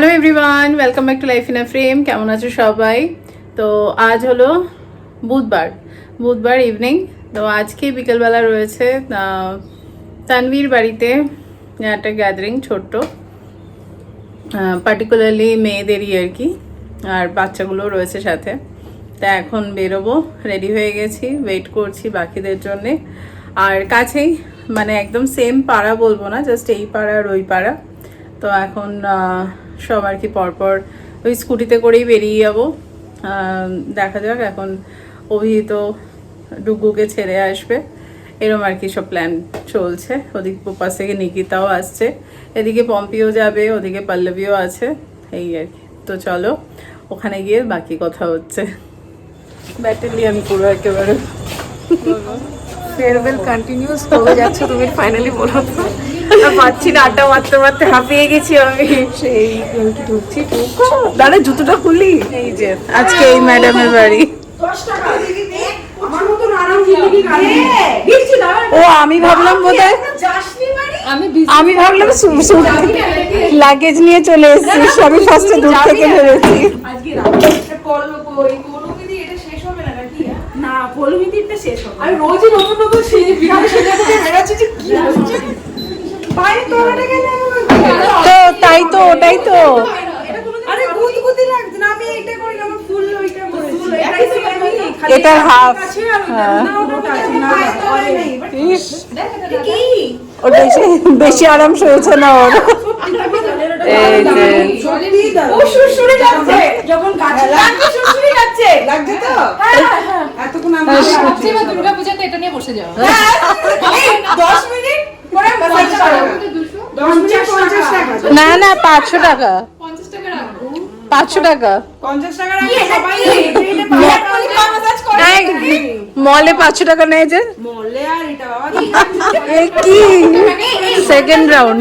Hello everyone welcome back to life in a frame কেমন আছো সবাই? তো আজ হলো বুধবার বুধবার ইভিনিং তো আজকে বিকেলবেলা রয়েছে তানভীর বাড়িতে একটা গ্যাদারিং ছোট্ট পার্টিকুলারলি মেয়েদেরই আর কি, আর বাচ্চাগুলো রয়েছে সাথে। তা এখন বেরোবো রেডি হয়ে গেছি ওয়েট করছি বাকিদের জন্যে। আর কাছেই মানে একদম সেম পাড়া বলব না জাস্ট এই পাড়া আর ওই পাড়া। তো এখন সব আর কি পরপর ওই স্কুটিতে করেই বেরিয়ে যাব। দেখা যাক এখন অভিহিত ডুগুকে ছেড়ে আসবে। এরম আর কি সব প্ল্যান চলছে। ওদিক পাশ থেকে নিকিতাও আসছে। এদিকে পম্পিও যাবে, ওদিকে পল্লবীও আছে। এই আর কি। তো চলো, ওখানে গিয়ে বাকি কথা হচ্ছে। ব্যাটালিয়ান পুরো একেবারে ফেয়ারওয়েল কন্টিনিউস হয়ে যাচ্ছে তুমি ফাইনালি বলো তো। পাচ্ছি না আড্ডা মারতে মারতে হাঁপিয়ে গেছি আমি। সেই ঢুকছি ঢুকো। দাঁড়া জুতোটা খুলি। এই যে। আজকে এই ম্যাডামের বাড়ি। ও আমি ভাবলাম বোধহয় আমি ভাবলাম লাগেজ নিয়ে চলে এসেছিস আমি ফার্স্টে দূর থেকে ভেবেছি। না শেষ হবে। আর রোজই নতুন নতুন সিঁড়ি বিহারে সেটা থেকে বেরোচ্ছে যে কি হচ্ছে পায়ে তোলাটা গেলে তো তাই তো ওটাই তো। আরে গুদগুদি লাগছে না আমি এটা করি না আমার ফুল ওইটা করেছি এটাই তো আমি খালি এটা half, আছে আর হ্যাঁ। না ওটা আছে না আরে নেই ইস, কি? ও বেশি বেশি আরাম সয়েছে না ওর। এই যে। ও সুরসুরে যাচ্ছে যখন গাছে সুরসুরে যাচ্ছে। লাগছে তো? এতক্ষণ আমি ভাবছি এবার দুর্গাপূজাতে এটা নিয়ে বসে যাও। এই 10 মিনিট পরে 50 টাকা। 10 মিনিট 50 টাকা। না না পাঁচশো টাকা। পাঁচশো টাকা। 50 টাকা রাখলে সবাই এটা মাসাজ করে। এই, মলে পাঁচশো টাকা নেয় যে। আর কি? সেকেন্ড রাউন্ড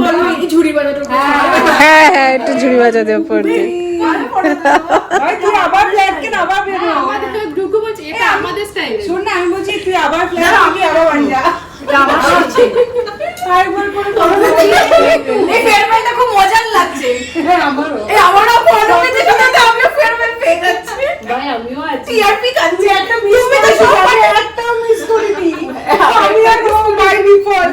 হ্যাঁ হ্যাঁ একটু ঝুড়ি বাজাতে উপর দিয়ে আমাদের তো ঢুকু বলছে এটা আমাদের স্টাইল শোন না আমি বলছি তুই আবার আমি আবার খুব মজার লাগছে। হ্যাঁ আমারও। আমারও ফোন পেতে সাথে আমিও ফেয়ারওয়েল পেয়ে যাচ্ছি। ভাই আমিও আছি। টিআরপি কাছে একটা মিস তুমি সবাই একটা মিস করিনি। আমি আর কোনো বাই বিপদ।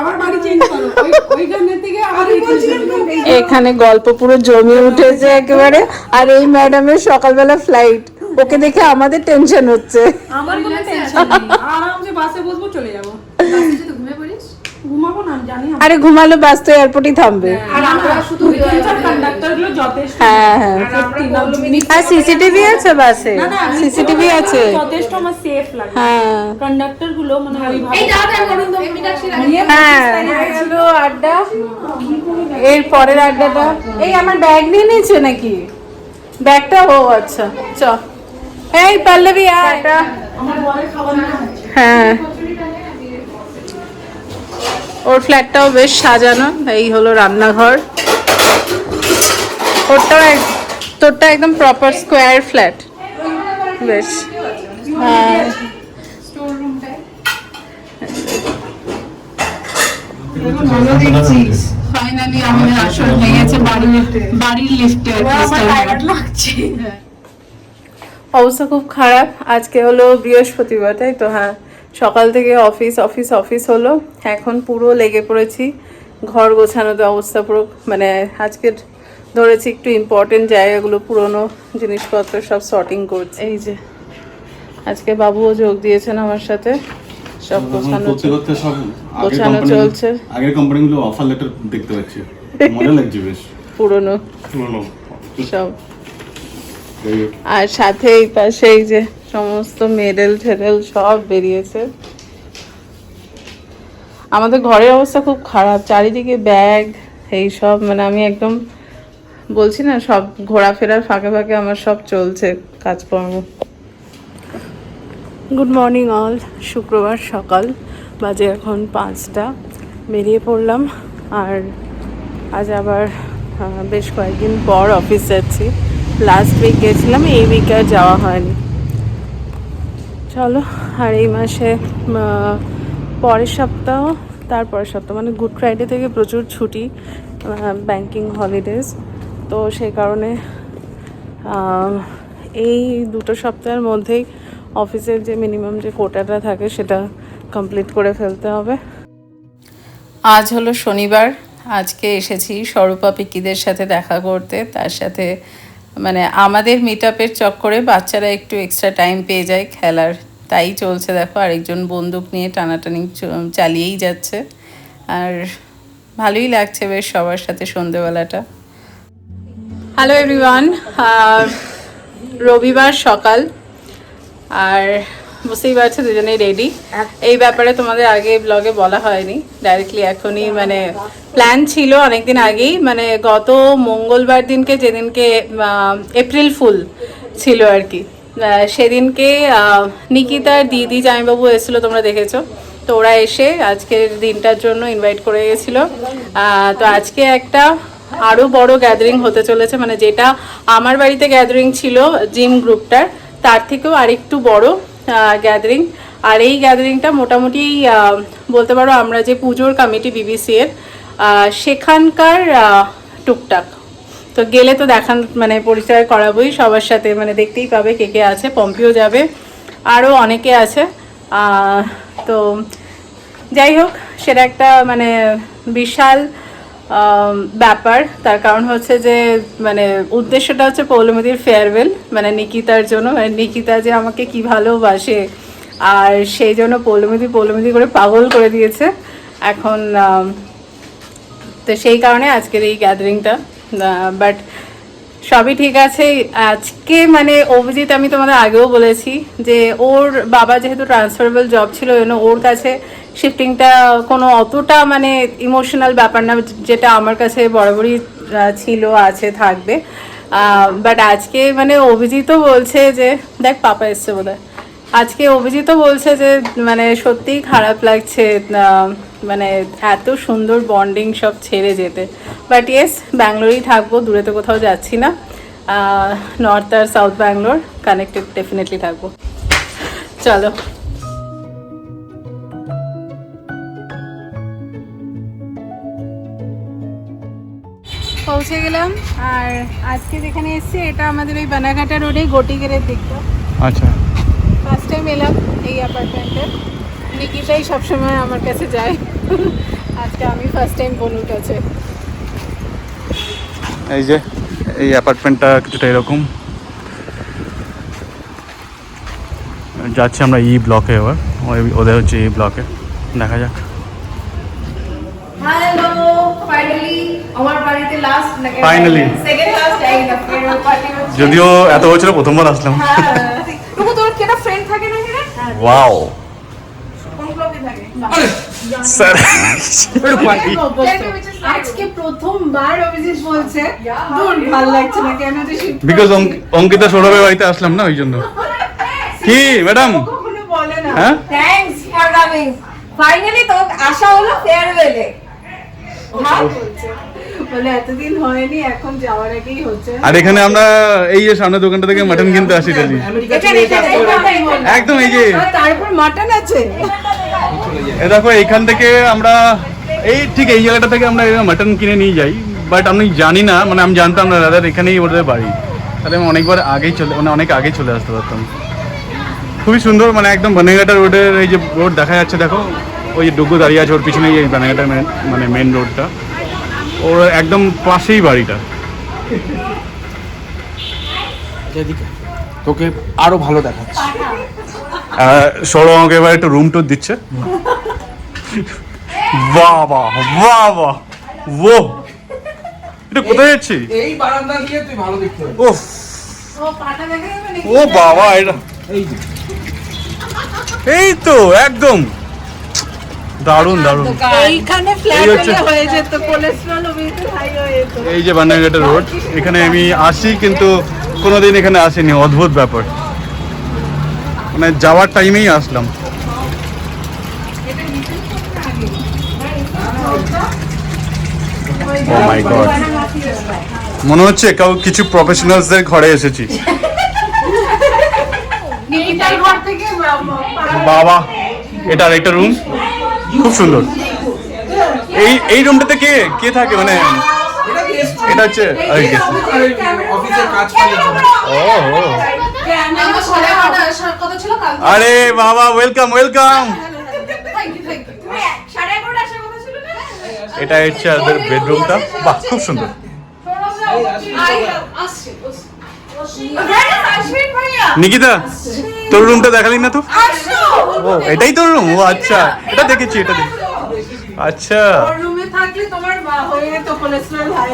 আমার বাড়ি চেঞ্জ করো। ওই ওইখানে থেকে আমি বলছিলাম তো এখানে গল্প পুরো জমে উঠেছে একেবারে। আর এই ম্যাডামের সকালবেলা ফ্লাইট ওকে দেখে আমাদের টেনশন হচ্ছে। আমার কোনো টেনশন নেই। আরামসে বাসে বসবো চলে যাব। ঘুমিয়ে পড়িস? ঘুমাবো না জানি আরে ঘুমালো বাস তো এয়ারপোর্টই থামবে আর আমরা শুধু কন্ডাক্টরগুলো যথেষ্ট। হ্যাঁ হ্যাঁ। আর সিসিটিভি আছে বাসে। না, না, সিসিটিভি আছে। যথেষ্ট আমার সেফ লাগে। হ্যাঁ। কন্ডাক্টরগুলো মানে ওইভাবে এই দাঁড়া করুন তো হ্যাঁ। হ্যালো আড্ডা। এর পরের আড্ডাটা। এই আমার ব্যাগ নিয়ে নিয়েছে নাকি? ব্যাগটা ও আচ্ছা। চ। এই পল্লবী আয়। আমার বরের খাবার না হ্যাঁ। ওর ফ্ল্যাটটাও বেশ সাজানো এই হলো রান্নাঘর। ওরটাও তোরটা একদম প্রপার স্কোয়ার ফ্ল্যাট বেশ। হ্যাঁ। ফাইনালি আমাদের আসল হয়ে গেছে বাড়ির বাড়ির লিফটে লাগছে। অবস্থা খুব খারাপ। আজকে হলো বৃহস্পতিবার তাই তো? হ্যাঁ সকাল থেকে অফিস অফিস অফিস হলো। এখন পুরো লেগে পড়েছি। ঘর গোছানোতে অবস্থা পুরো মানে আজকে ধরেছি একটু ইম্পর্টেন্ট জায়গাগুলো পুরনো জিনিসপত্র সব শর্টিং করছে। এই যে আজকে বাবুও যোগ দিয়েছেন আমার সাথে। সব গোছানো করতে করতে সব গোছানো চলছে। আগের কোম্পানিগুলো অফার লেটার দেখতে পাচ্ছি। মজা লাগছে বেশ। পুরনো। পুরনো। সব। আর সাথে এই পাশে এই যে সমস্ত মেডেল ঠেডেল সব বেরিয়েছে। আমাদের ঘরের অবস্থা খুব খারাপ, চারিদিকে ব্যাগ, এই সব মানে আমি একদম বলছি না, সব ঘোরাফেরার ফাঁকে ফাঁকে আমার সব চলছে কাজকর্ম। গুড মর্নিং অল শুক্রবার সকাল, বাজে এখন পাঁচটা, বেরিয়ে পড়লাম, আর আজ আবার বেশ কয়েকদিন পর অফিস যাচ্ছি। লাস্ট উইক গেছিলাম, এই উইকে আর যাওয়া হয়নি। চলো, আর এই মাসে পরের সপ্তাহ তারপর সপ্তাহ মানে গুড ফ্রাইডে থেকে প্রচুর ছুটি ব্যাংকিং হলিডেজ তো সেই কারণে এই দুটো সপ্তাহের মধ্যেই অফিসের যে মিনিমাম যে কোটাটা থাকে, সেটা কমপ্লিট করে ফেলতে হবে। আজ হলো শনিবার, আজকে এসেছি স্বরূপা পিকিদের সাথে দেখা করতে, তার সাথে মানে আমাদের মিট আপের চক্করে বাচ্চারা একটু এক্সট্রা টাইম পেয়ে যায় খেলার। তাই চলছে দেখো, আরেকজন বন্দুক নিয়ে টানাটানি চালিয়েই যাচ্ছে। আর ভালোই লাগছে বেশ সবার সাথে সন্ধেবেলাটা। হ্যালো এভরিওয়ান রবিবার সকাল। আর বুঝতেই পারছ, দুজনেই রেডি এই ব্যাপারে তোমাদের আগে ব্লগে বলা হয়নি ডাইরেক্টলি এখনই মানে প্ল্যান ছিল অনেকদিন আগেই মানে গত মঙ্গলবার দিনকে যেদিনকে এপ্রিল ফুল ছিল আর কি। সেদিনকে নিকিতার দিদি জামাইবাবু এসেছিল, তোমরা দেখেছ। তো ওরা এসে আজকের দিনটার জন্য ইনভাইট করে গেছিল। তো আজকে একটা আরও বড় গ্যাদারিং হতে চলেছে মানে যেটা আমার বাড়িতে গ্যাদারিং ছিল জিম গ্রুপটার তার থেকেও আরেকটু বড়। গ্যাদারিং আর এই গ্যাদারিংটা মোটামুটি বলতে পারো আমরা যে পুজোর কমিটি বিবিসি এর সেখানকার টুকটাক। তো গেলে তো দেখান মানে পরিচয় করাবোই, সবার সাথে মানে দেখতেই পাবে কে কে আছে পম্পিও যাবে আরও অনেকে আছে। তো যাই হোক, সেটা একটা মানে বিশাল ব্যাপার। তার কারণ হচ্ছে যে মানে উদ্দেশ্যটা হচ্ছে পৌলমীদির ফেয়ারওয়েল মানে নিকিতার জন্য মানে নিকিতা যে আমাকে কি ভালোবাসে, আর সেই জন্য পৌলমীদি পৌলমীদি করে পাগল করে দিয়েছে। এখন তো সেই কারণে আজকের এই গ্যাদারিংটা বাট সবই ঠিক আছে। আজকে মানে অভিজিৎ, আমি তোমাদের আগেও বলেছি যে, ওর বাবা যেহেতু ট্রান্সফারেবল জব ছিল ওর কাছে শিফটিংটা কোনো অতটা মানে ইমোশনাল ব্যাপার না, যেটা আমার কাছে বরাবরই ছিল, আছে, থাকবে। বাট আজকে মানে অভিজিৎও বলছে যে, দেখ, পাপা এসছে বোধ আজকে অভিজিৎও বলছে যে মানে সত্যিই খারাপ লাগছে মানে এত সুন্দর বন্ডিং সব ছেড়ে যেতে। বাট ইয়েস ব্যাঙ্গালোরেই থাকব, দূরে তো কোথাও যাচ্ছি না। নর্থ আর সাউথ ব্যাঙ্গালোর কানেক্টেড ডেফিনেটলি থাকব। চলো। পৌঁছে গেলাম। আর আজকে যেখানে এসেছি এটা আমাদের ওই বানাঘাটা রোডে গটিগেরের দিকটা আচ্ছা। ফার্স্ট টাইম এলাম এই অ্যাপার্টমেন্টে নিকিতাই সবসময় আমার কাছে যায়। আজকে আমি ফার্স্ট টাইম বনুর কাছে। এই যে এই অ্যাপার্টমেন্টটা কিছুটা এরকম। যাচ্ছি আমরা ই ব্লকে এবার। ওই- ওদের হচ্ছে ই ব্লকে দেখা যাক হ্যালো ফাইনালি আমার বাড়িতে লাস্ট সেকেন্ড লাস্ট হচ্ছে। যদিও এত বছরে প্রথমবার আসলাম। তবু তোর কেটা ফ্রেন্ড থাকে না কেন ওয়াও কোন ক্লাবে থাকে? স্যার। আজকে প্রথমবার অভিজিৎ বলছে দূর ভালো লাগছে না কেন যে শিব বিকজ অঙ্কিতা সৌরভের বাড়িতে আসলাম না ওই জন্য কি ম্যাডাম হ্যাঁ? ফাইনালি তো আসা হলো ফেয়ারওয়েলে ভালো এতদিন হয়নি এখন যাওয়ার আগেই হচ্ছে। আর এখানে আমরা এই যে সামনে দোকানটা থেকে মাটন কিনতে আসি ডেলি এখানে এখানে এখানে একদম এই যে তারপর মাটন আছে। এ দেখো এইখান থেকে আমরা এই ঠিক এই জায়গাটা থেকে আমরা মাটন কিনে নিয়ে যাই। বাট আমি জানি না মানে আমি জানতাম না দাদার এখানেই ওদের বাড়ি। তাহলে আমি অনেকবার আগেই চলে মানে অনেক আগেই চলে আসতে পারতাম। খুবই সুন্দর মানে একদম বানেঘাটা রোডের এই যে রোড দেখা যাচ্ছে দেখো। ওই যে ডুগু দাঁড়িয়ে আছে ওর পিছনেই এই বানেঘাটা মানে মেন রোডটা ওর একদম পাশেই বাড়িটা। তোকে আরও ভালো দেখাচ্ছে। সৌরভ আমাকে এবার একটু রুম টুর দিচ্ছে। বাহ বাহ বাহ বাহ ও এটা কোথায় যাচ্ছি এই বারান্দা দিয়ে তুই ভালো দেখতে ওফ ও বাবা এটা এই তো একদম। দারুণ দারুণ। এইখানে ফ্ল্যাট এই হচ্ছে- হয়ে যেত কোলেস্ট্রল অভিজিৎ হাই হয়ে যেত এই যে বান্নাঘাটা রোড এখানে আমি আসি কিন্তু কোনোদিন এখানে আসিনি অদ্ভুত ব্যাপার। মানে যাওয়ার টাইমেই আসলাম। ও মাই গড মনে হচ্ছে কাউ কিছু প্রফেশনালসদের ঘরে এসেছি। বাবা এটা আরেকটা রুম খুব সুন্দর। এই এই রুমটাতে কে কে থাকে? মানে এটা হচ্ছে আর বাবা ওয়েলকাম ওয়েলকাম এটা হচ্ছে আমাদের বেডরুমটা বাহ, খুব সুন্দর। নিকিতা তোর রুমটা দেখালি না তো? ও এটাই তোর রুম ও আচ্ছা এটা দেখেছি এটা দেখি আচ্ছা। রুমে থাকলে তোমার বা- হয়ে যেত কোলেস্ট্রল হাই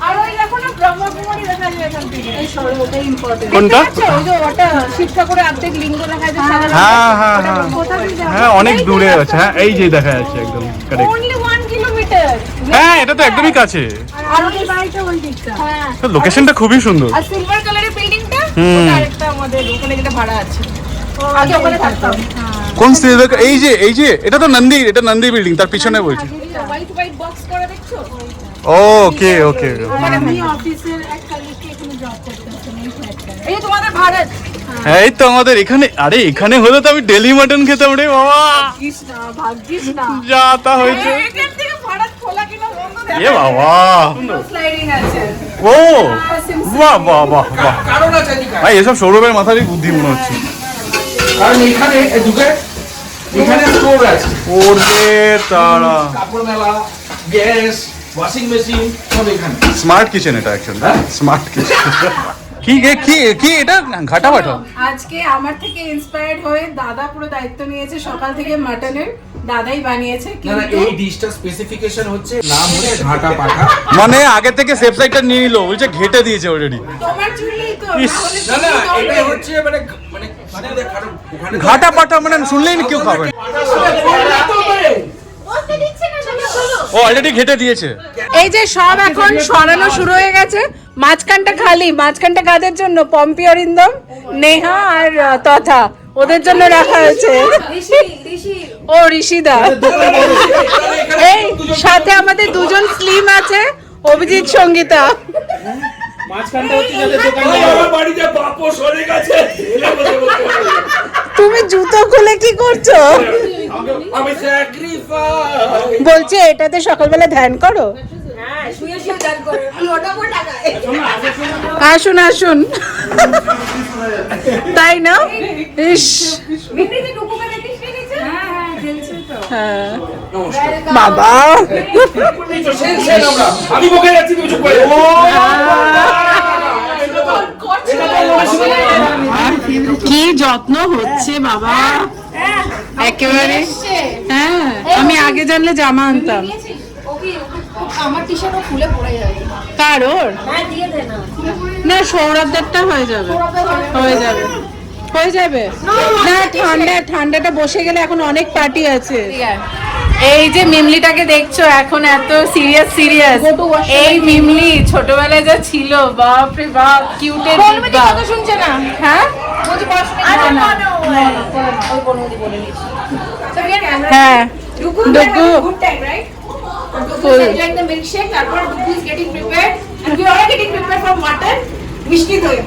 আর ওই দেখো না ব্রহ্মকুমারী দেখা যায় এখান থেকে। এই সরো ইম্পর্টেন্ট কোনটা? ওই যে ওটা শিক্ষা করে অর্ধেক লিঙ্গ দেখা যায় হ্যাঁ হ্যাঁ হ্যাঁ। হ্যাঁ অনেক দূরে আছে হ্যাঁ এই যে দেখা যাচ্ছে একদম কারেক্ট হ্যাঁ এটা তো একদমই কাছে। লোকেশনটা খুবই সুন্দর। আর সিলভার কালারের বিল্ডিংটা। ওটা আরেকটা আমাদের ওখানে যেটা ভাড়া আছে। আগে ওখানে থাকতাম। কোন সিলভার এই যে এই যে এটা তো নন্দী এটা নন্দী বিল্ডিং তার পিছনে বলছি। হোয়াইট হোয়াইট বক্স করা দেখছ? ওকে ওকে আমি অফিসের এক কালিকে এখানে জব করতেছি এই তোমাদের ভাড়া। হ্যাঁ এই তো আমাদের এখানে আরে এখানে হলে তো আমি ডেলি মাটন খেতাম রে বাবা। ভাগ্যিস না ভাগ্যিস না। যা তা হয়েছে এখান থেকে ভাড়া খোলা কিনা বন্ধ এ বাবা। ও বাহ বাহ বাহ বাহ। ভাই এসব সৌরভের মাথারই বুদ্ধি মনে হচ্ছে। কারণ এখানে এ ঢুকে এখানে স্টোর আছে। ওরে তারা। কাপড় মেলা গ্যাস ওয়াশিং মেশিন সব এখানে। স্মার্ট কিচেন এটা অ্যাকচুয়ালি স্মার্ট কিচেন। কি কি কি এটা ঘাটা আজকে আমার থেকে ইন্সপায়ার্ড হয়ে দাদা পুরো দায়িত্ব নিয়েছে সকাল থেকে মাটনের দাদাই বানিয়েছে না এই ডিশটা স্পেসিফিকেশন হচ্ছে নাম হচ্ছে ঘাটা মানে আগে থেকে সেফ সাইডটা নিয়ে নিলো বলছে ঘেটে দিয়েছে অলরেডি তোমার চুলেই তো না না এটা হচ্ছে মানে মানে মানে ঘাটা পাটা মানে শুনলেই না কেউ খাবে ও অলরেডি ঘেটে দিয়েছে। এই যে সব এখন সরানো শুরু হয়ে গেছে মাঝখানটা খালি মাঝখানটা কাদের জন্য? পম্পি অরিন্দম নেহা আর তথা। ওদের জন্য রাখা হয়েছে। ও ঋষিদা। এই সাথে আমাদের দুজন স্লিম আছে অভিজিৎ সঙ্গীতা। তুমি জুতো খুলে কি করছ? বলছে এটাতে সকালবেলা ধ্যান করো। আসুন আসুন। তাই না? ইস। হ্যাঁ। বাবা। কি যত্ন হচ্ছে বাবা? একেবারে। হ্যাঁ আমি আগে জানলে জামা আনতাম। আমার টি শার্টও খুলে পড়ে যায়। কার ওর? না। সৌরভদেরটা হয়ে যাবে। হয়ে যাবে। হয়ে যাবে। না ঠান্ডা ঠান্ডাটা বসে গেলে এখন অনেক পার্টি আছে। এই যে মিমলিটাকে দেখছ এখন এত সিরিয়াস সিরিয়াস এই মিমলি ছোটবেলায় যা ছিল বাপ রে বাপ কিউটের কথা শুনছে না? হ্যাঁ. হ্যাঁ। Like the milkshake, তারপর is getting prepared and we are getting prepared for mutton. মিষ্টি দই।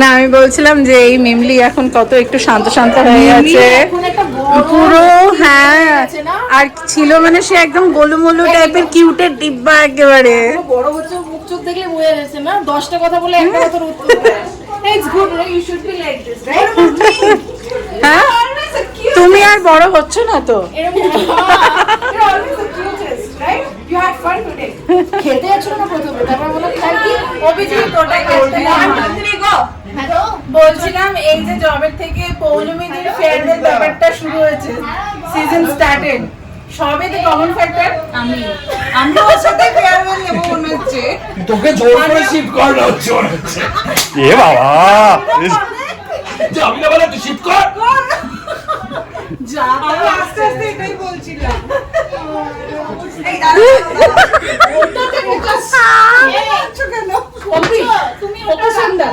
না আমি বলছিলাম যে এই মিমলি এখন কত একটু শান্ত শান্ত হয়ে বড় পুরো হ্যাঁ। আর ছিল মানে সে একদম গোলুমোলু টাইপের কিউটের ডিব্বা একেবারে। বড় হচ্ছে মুখ চোখ দেখলে বোঝা যাচ্ছে না। দশটা কথা বলে একটা দেয়। It's good you should be like this right হ্যাঁ? তুমি আর বড় হচ্ছ না তো? খেতে যাচ্ছিল না প্রথমে তারপর বললাম কি অভিজিৎ বলছিলাম এই যে জবের থেকে পৌলমীদের ফেয়ারওয়েল ব্যাপারটা শুরু হয়েছে। সিজন স্টার্টেড সবে তো কমন ফ্যাক্টর আমি। আমি ওর সাথে ফেয়ারওয়েল নেব মনে হচ্ছে। তোকে জোর করে শিফট করানো হচ্ছে হচ্ছে। এ বাবা ইস- যে আমি না বলে তুই শিফট কর। যা আমি আস্তে আস্তে এটাই বলছিলাম। তুমি ওটা সুন্দর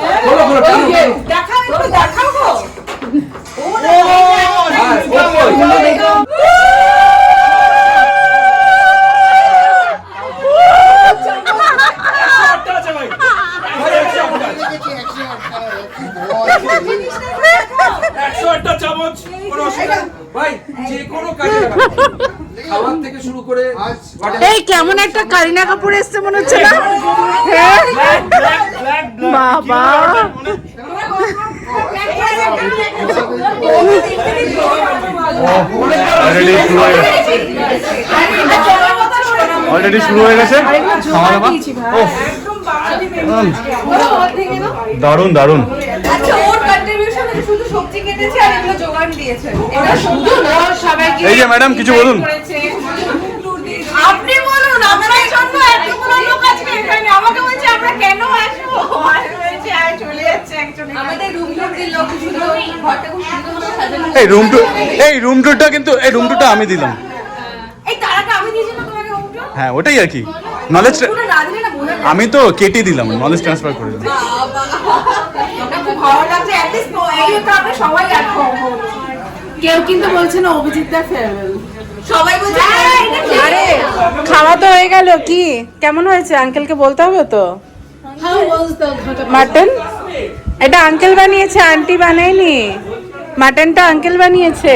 একটা কারিনা কাপুর এসছে মনে হচ্ছে না? হ্যাঁ? বাবা। অলরেডি শুরু হয়ে গেছে। অলরেডি শুরু হয়ে গেছে? খাওয়া দাওয়া? ওহ, উম, দারুণ দারুণ। আচ্ছা ওর কন্ট্রিবিউশন শুধু সবজি কেটেছে আর এগুলো জোগান দিয়েছে এটা শুধু না সবাইকে এই যে ম্যাডাম কিছু বলুন আপনি বলুন আপনার জন্য এতগুলো লোক আজকে এখানে আমাকে বলছে আমরা কেন চলে যাচ্ছে একজন আমাদের রুম টুর দিল শুধু ঘরটা খুব সুন্দর সাজানো এই রুম টু এই রুম টুরটা কিন্তু এই রুম টুরটা আমি দিলাম। এই তারাকে আমি দিয়েছি না তোমাকে রুম টুর হ্যাঁ ওটাই আর কি। নলেজ আমি তো কেটে দিলাম নলেজ ট্রান্সফার করে দিলাম। কেউ কিন্তু বলছে না অভিজিৎ দা ফেয়ারওয়েল সবাই বলছে হ্যাঁ। আরে খাওয়া তো হয়ে গেল কি? কেমন হয়েছে? আঙ্কেলকে বলতে হবে তো? মাটন? এটা আঙ্কেল বানিয়েছে আন্টি বানায়নি। মাটনটা আঙ্কেল বানিয়েছে।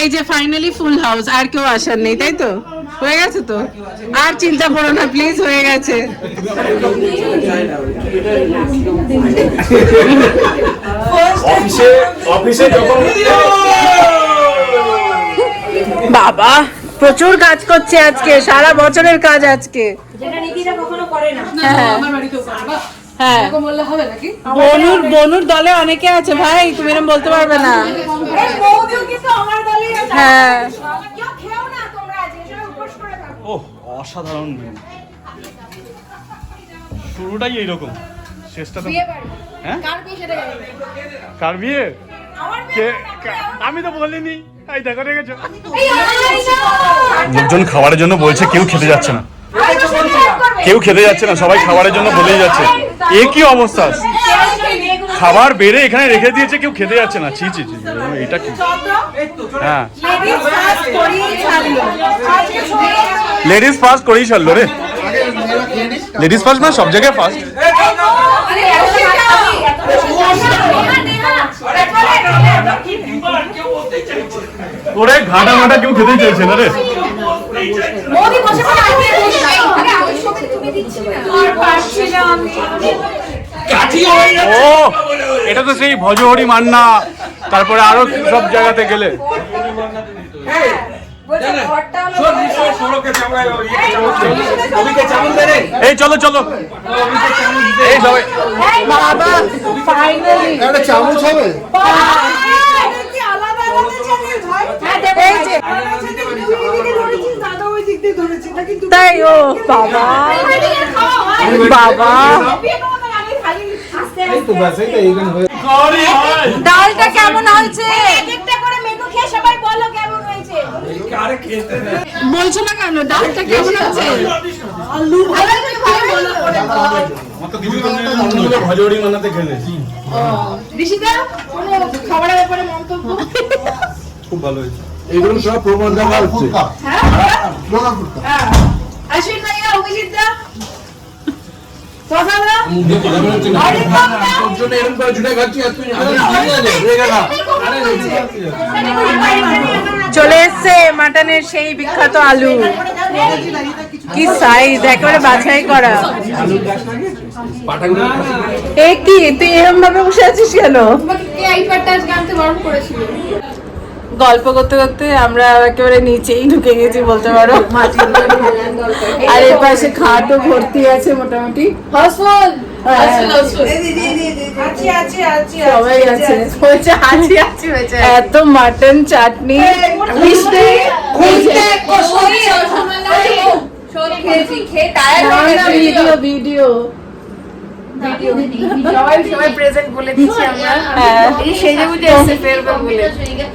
এই যে ফাইনালি ফুল হাউস আর কেউ আসার নেই তাই তো? হয়ে গেছে তো? আর চিন্তা করো না প্লিজ হয়ে গেছে। বাবা! প্রচুর কাজ করছে আজকে সারা বছরের কাজ আজকে। হ্যাঁ। হ্যাঁ। এরকম বললে হবে নাকি? বনুর বনুর দলে অনেকে আছে ভাই তুমি এরকম বলতে পারবে না। হ্যাঁ। অসাধারণ শুরুটাই এইরকম। শেষটা তো হ্যাঁ? কার বিয়ে কে আমি তো বলিনি। লোকজন খাবারের জন্য বলছে কেউ খেতে যাচ্ছে না। কেউ খেতে যাচ্ছে না সবাই খাবারের জন্য বলেই যাচ্ছে। এ কি অবস্থা? খাবার বেড়ে এখানে রেখে দিয়েছে কেউ খেতে যাচ্ছে না। ছি ছি ছি এটা কি? হ্যাঁ। লেডিস ফার্স্ট করেই ছাড়লো রে। লেডিস ফার্স্ট মানে সব জায়গায় ফার্স্ট ওরে ঘাটা ঘাটা কেউ খেতেই চাইছে না রে। মোদি বসে বসে আজকে আরে আমি সবে তুমি দিচ্ছি না। আর পারছি না আমি। ও এটা তো সেই ভজহরি মান্না। তারপরে আরও সব জায়গাতে গেলে। চামড়ায় ইয়ে। এই চলো। চলো। এই সবাই। বাবা ফাইনালি একটা চামচ হবে কি আলাদা আলাদা চ্যানেল ভাই এই যে তাই ও বাবা। বাবা। ডালটা কেমন হয়েছে? একটা করে খেয়ে সবাই বলো কেমন হয়েছে আরে খেতে দে। বলছো না কেন? ডালটা কেমন হয়েছে? কোনো খাবারের ব্যাপারে মন্তব্য? খুব ভালো হয়েছে। এইগুলো সব প্রমাণ দেখা হচ্ছে। ভাইয়া অভিজিৎ দা। চলে এসছে মাটনের সেই বিখ্যাত আলু। কি সাইজ একেবারে বাছাই করা। পাঠাগুলো এ কি তুই এরকম ভাবে বসে আছিস কেন? গল্প করতে করতে আমরা একেবারে নিচেই ঢুকে গেছি বলতে পারো আর এর পাশে খাটও ভর্তি আছে মোটামুটি হ্যাঁ। হাঁচি এত মাটন চাটনি হয়ে ভিডিও ভিডিও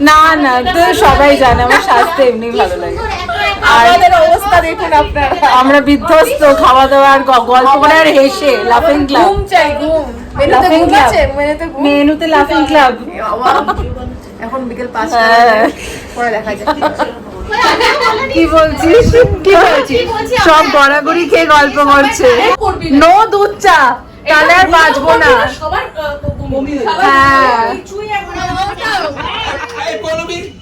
না না তো সবাই জানে আমার স্বাস্থ্য এমনি ভালো লাগে। আমাদের অবস্থা দেখুন আপনারা। আমরা বিধ্বস্ত খাওয়া দাওয়া আর গল্প করে আর হেসে লাফিং ক্লাব চাই ঘুম। মেনুতে লাফিং ক্লাব মেনুতে লাফিং ক্লাব এখন বিকেল পাঁচটা হ্যাঁ। পরে দেখা যায় কি বলছিস? কি বলছিস? সব গড়াগড়ি খেয়ে গল্প করছে। নো দুধ চা। তাহলে আর বাঁচবো না। সবার বমি হ্যাঁ।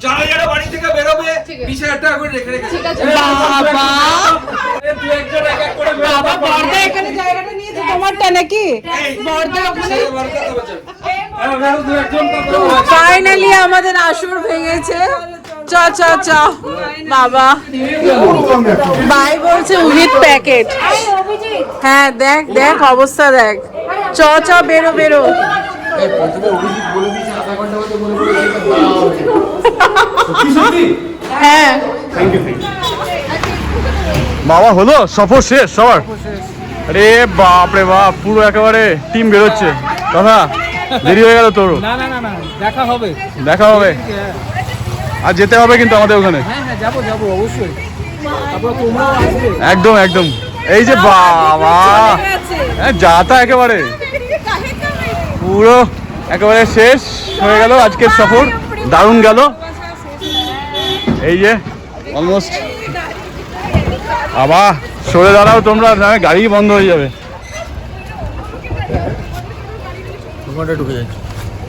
যারা যারা বাড়ি থেকে বেরোবে বিশ হাজার টাকা করে রেখে রেখে বাবা। এ দু একজন এক এক করে বাবা বর্দা এখানে জায়গাটা নিয়েছে তোমারটা নাকি? বর্দা ওখানে দু একজন তারপরে ফাইনালি আমাদের আসর ভেঙেছে। চ চ চ। বাবা। ভাই বলছে উইথ প্যাকেট হ্যাঁ দেখ দেখ অবস্থা দেখ। চ চ বেরো বেরো। হ্যাঁ। বাবা হলো? সফর শেষ সবার? আরে বাপ রে বাপ পুরো একেবারে টিম বেরোচ্ছে। কথা? দেরি হয়ে গেল তোর না না না না দেখা হবে। দেখা হবে। আর যেতে হবে কিন্তু আমাদের ওখানে। হ্যাঁ হ্যাঁ যাব যাব অবশ্যই। একদম একদম। এই যে বাবা। হ্যাঁ যাতা একেবারে। পুরো একেবারে শেষ হয়ে গেল আজকের সফর। দারুণ গেল। এই যে অলমোস্ট আবার সরে দাঁড়াও তোমরা গাড়ি বন্ধ হয়ে যাবে।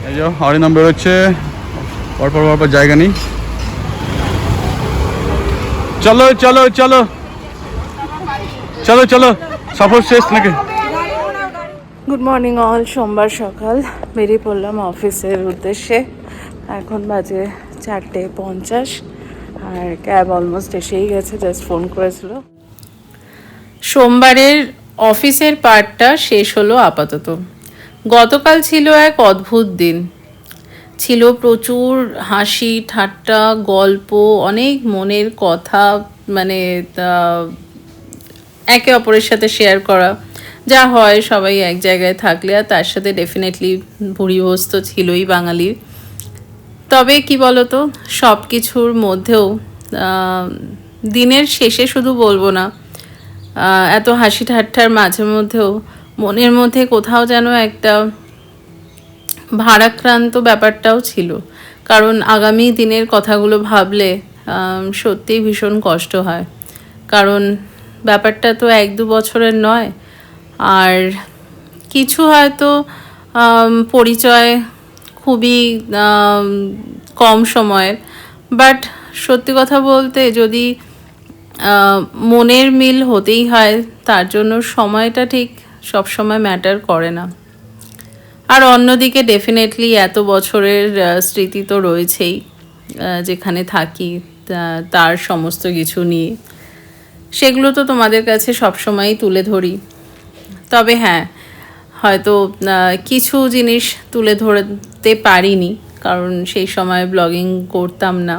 এই যে হরিনাম বেরোচ্ছে পরপর পরপর জায়গা নেই। চলো চলো চলো। চলো চলো। সফর শেষ নাকি? গুড মর্নিং অল সোমবার সকাল। বেরিয়ে পড়লাম অফিসের উদ্দেশ্যে। এখন বাজে চারটে পঞ্চাশ। আর ক্যাব অলমোস্ট এসেই গেছে জাস্ট ফোন করেছিল। সোমবারের অফিসের পার্টটা শেষ হলো আপাতত। গতকাল ছিল এক অদ্ভুত দিন। ছিল প্রচুর হাসি, ঠাট্টা, গল্প, অনেক মনের কথা মানে একে অপরের সাথে শেয়ার করা। যা হয় সবাই এক জায়গায় থাকলে, আর তার সাথে ডেফিনেটলি ভুড়িভস্ত ছিলই বাঙালির। তবে কি বলতো সব কিছুর মধ্যেও দিনের শেষে শুধু বলব না এত হাসি ঠাট্টার মাঝে মধ্যেও মনের মধ্যে কোথাও যেন একটা ভারাক্রান্ত ব্যাপারটাও ছিল। কারণ আগামী দিনের কথাগুলো ভাবলে সত্যিই ভীষণ কষ্ট হয়। কারণ ব্যাপারটা তো এক দু বছরের নয়। আর কিছু হয়তো পরিচয় খুবই কম সময়ের। বাট সত্যি কথা বলতে যদি মনের মিল হতেই হয়, তার জন্য সময়টা ঠিক সব সময় ম্যাটার করে না। আর অন্যদিকে ডেফিনেটলি এত বছরের স্মৃতি তো রয়েছেই যেখানে থাকি তার সমস্ত কিছু নিয়ে। সেগুলো তো তোমাদের কাছে সবসময়ই তুলে ধরি। তবে হ্যাঁ হয়তো কিছু জিনিস তুলে ধরতে পারিনি, কারণ সেই সময় ব্লগিং করতাম না।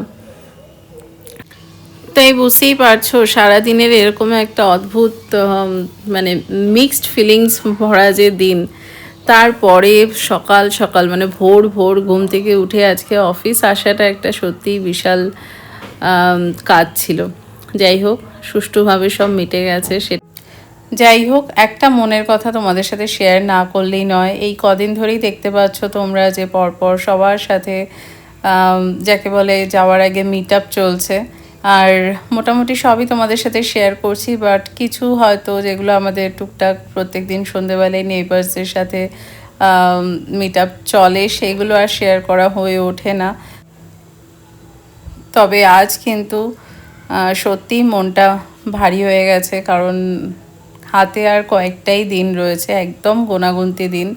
তাই বুঝতেই পারছ, সারাদিনের এরকম একটা অদ্ভুত মানে মিক্সড ফিলিংস ভরা যে দিন তারপরে সকাল সকাল মানে ভোর ভোর ঘুম থেকে উঠে আজকে অফিস আসাটা একটা সত্যিই বিশাল কাজ ছিল। যাই হোক, সুষ্ঠুভাবে সব মিটে গেছে সে যাই হোক, একটা মনের কথা তোমাদের সাথে শেয়ার না করলেই নয়। এই কদিন ধরেই দেখতে পাচ্ছ তোমরা যে পরপর সবার সাথে যাকে বলে যাওয়ার আগে মিট আপ চলছে। আর মোটামুটি সবই তোমাদের সাথে শেয়ার করছি বাট কিছু হয়তো যেগুলো আমাদের টুকটাক প্রত্যেক দিন সন্ধেবেলায় নেইবার্সদের সাথে মিট আপ চলে সেগুলো আর শেয়ার করা হয়ে ওঠে না। তবে আজ কিন্তু আহ, সত্যিই মনটা ভারী হয়ে গেছে কারণ হাতে আর কয়েকটাই দিন রয়েছে একদম গোনাগুনতি দিন।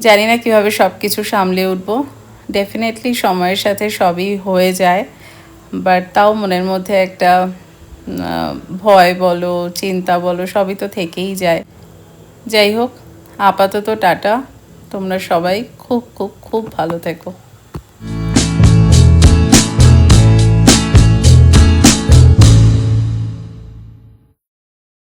জানি না কীভাবে সব কিছু সামলে উঠবো। ডেফিনেটলি সময়ের সাথে সবই হয়ে যায়। বাট তাও মনের মধ্যে একটা ভয় বলো, চিন্তা বলো, সবই তো থেকেই যায়। যাই হোক, আপাতত টাটা। তোমরা সবাই খুব খুব খুব ভালো থেকো।